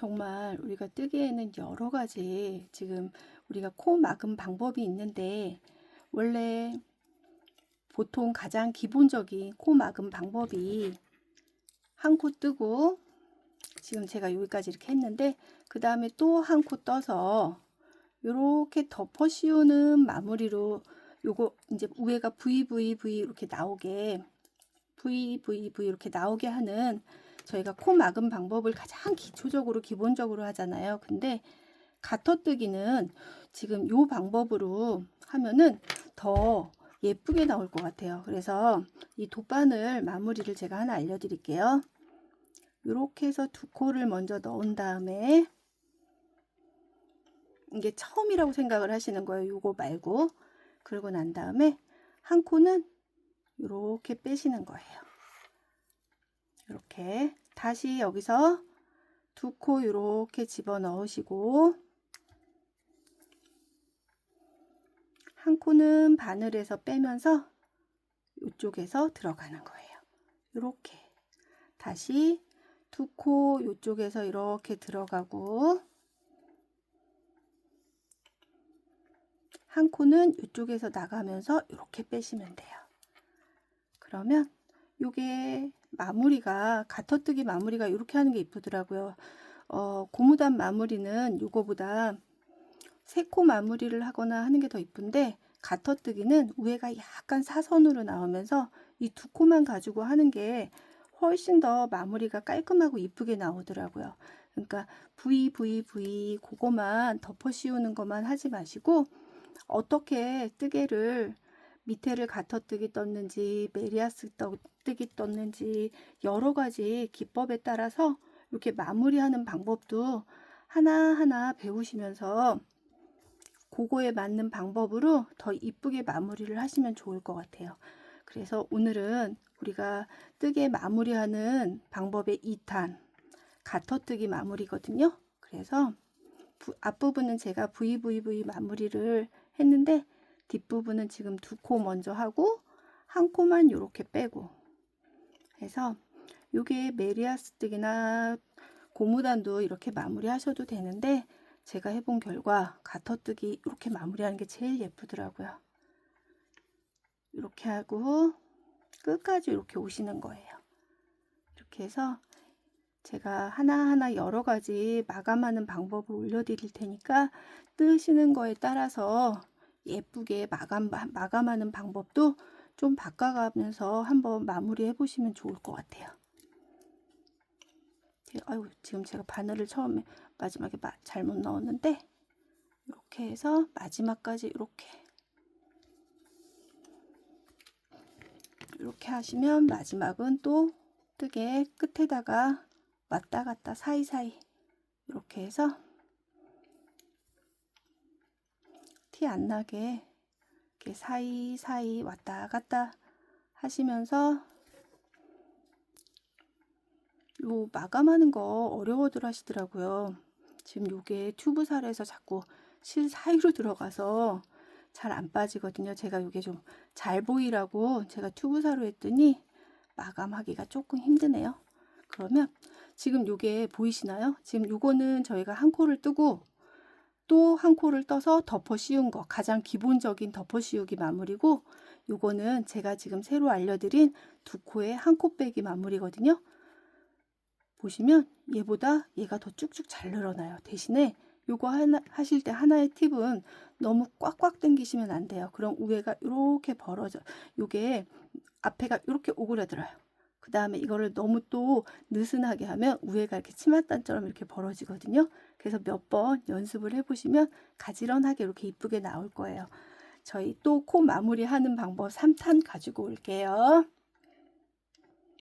정말 우리가 뜨기에는 여러 가지 지금 우리가 코 막음 방법이 있는데 원래 보통 가장 기본적인 코 막음 방법이 한 코 뜨고 지금 제가 여기까지 이렇게 했는데 그 다음에 또 한 코 떠서 이렇게 덮어 씌우는 마무리로 요거 이제 위에가 VVV 이렇게 나오게 VVV 이렇게 나오게 하는 저희가 코 막음 방법을 가장 기초적으로 기본적으로 하잖아요. 근데 가터뜨기는 지금 요 방법으로 하면은 더 예쁘게 나올 것 같아요. 그래서 이 돗바늘 마무리를 제가 하나 알려드릴게요. 이렇게 해서 두 코를 먼저 넣은 다음에 이게 처음이라고 생각을 하시는 거예요. 요거 말고 그러고 난 다음에 한 코는 이렇게 빼시는 거예요. 이렇게 다시 여기서 두 코 이렇게 집어 넣으시고 한 코는 바늘에서 빼면서 이쪽에서 들어가는 거예요. 이렇게 다시 두 코 이쪽에서 이렇게 들어가고 한 코는 이쪽에서 나가면서 이렇게 빼시면 돼요. 그러면 요게 마무리가 가터뜨기 마무리가 이렇게 하는 게 이쁘더라고요. 어, 고무단 마무리는 요거보다 세코 마무리를 하거나 하는 게 더 이쁜데 가터뜨기는 위에가 약간 사선으로 나오면서 이 두 코만 가지고 하는 게 훨씬 더 마무리가 깔끔하고 이쁘게 나오더라고요. 그러니까 V V V 그거만 덮어 씌우는 것만 하지 마시고 어떻게 뜨개를 밑에를 가터뜨기 떴는지 메리아스 뜨기 떴는지 여러 가지 기법에 따라서 이렇게 마무리하는 방법도 하나하나 배우시면서 그거에 맞는 방법으로 더 이쁘게 마무리를 하시면 좋을 것 같아요. 그래서 오늘은 우리가 뜨개 마무리하는 방법의 2탄 가터뜨기 마무리거든요. 그래서 앞부분은 제가 VVV 마무리를 했는데 뒷부분은 지금 두 코 먼저 하고 한 코만 이렇게 빼고 해서 요게 메리아스 뜨기나 고무단도 이렇게 마무리 하셔도 되는데 제가 해본 결과 가터뜨기 이렇게 마무리하는 게 제일 예쁘더라고요. 이렇게 하고 끝까지 이렇게 오시는 거예요. 이렇게 해서 제가 하나하나 여러 가지 마감하는 방법을 올려드릴 테니까 뜨시는 거에 따라서 예쁘게 마감, 마감하는 방법도 좀 바꿔가면서 한번 마무리 해 보시면 좋을 것 같아요. 아유, 지금 제가 바늘을 처음에 마지막에 마, 잘못 넣었는데 이렇게 해서 마지막까지 이렇게 이렇게 하시면 마지막은 또 뜨개 끝에다가 왔다 갔다 사이사이 이렇게 해서 티 안 나게 이렇게 사이사이 왔다 갔다 하시면서 요 마감하는 거 어려워들 하시더라고요. 지금 요게 튜브살에서 자꾸 실 사이로 들어가서 잘 안 빠지거든요. 제가 요게 좀 잘 보이라고 제가 튜브사로 했더니 마감하기가 조금 힘드네요. 그러면 지금 요게 보이시나요? 지금 요거는 저희가 한 코를 뜨고 또 한 코를 떠서 덮어 씌운 거 가장 기본적인 덮어 씌우기 마무리고 요거는 제가 지금 새로 알려드린 두 코의 한 코 빼기 마무리거든요. 보시면 얘보다 얘가 더 쭉쭉 잘 늘어나요. 대신에 요거 하나 하실 때 하나의 팁은 너무 꽉꽉 당기시면 안 돼요. 그럼 위에가 이렇게 벌어져. 요게 앞에가 이렇게 오그라들어요. 그 다음에 이거를 너무 또 느슨하게 하면 위에가 이렇게 치맛단처럼 이렇게 벌어지거든요. 그래서 몇 번 연습을 해보시면 가지런하게 이렇게 이쁘게 나올 거예요. 저희 또 코 마무리 하는 방법 3탄 가지고 올게요.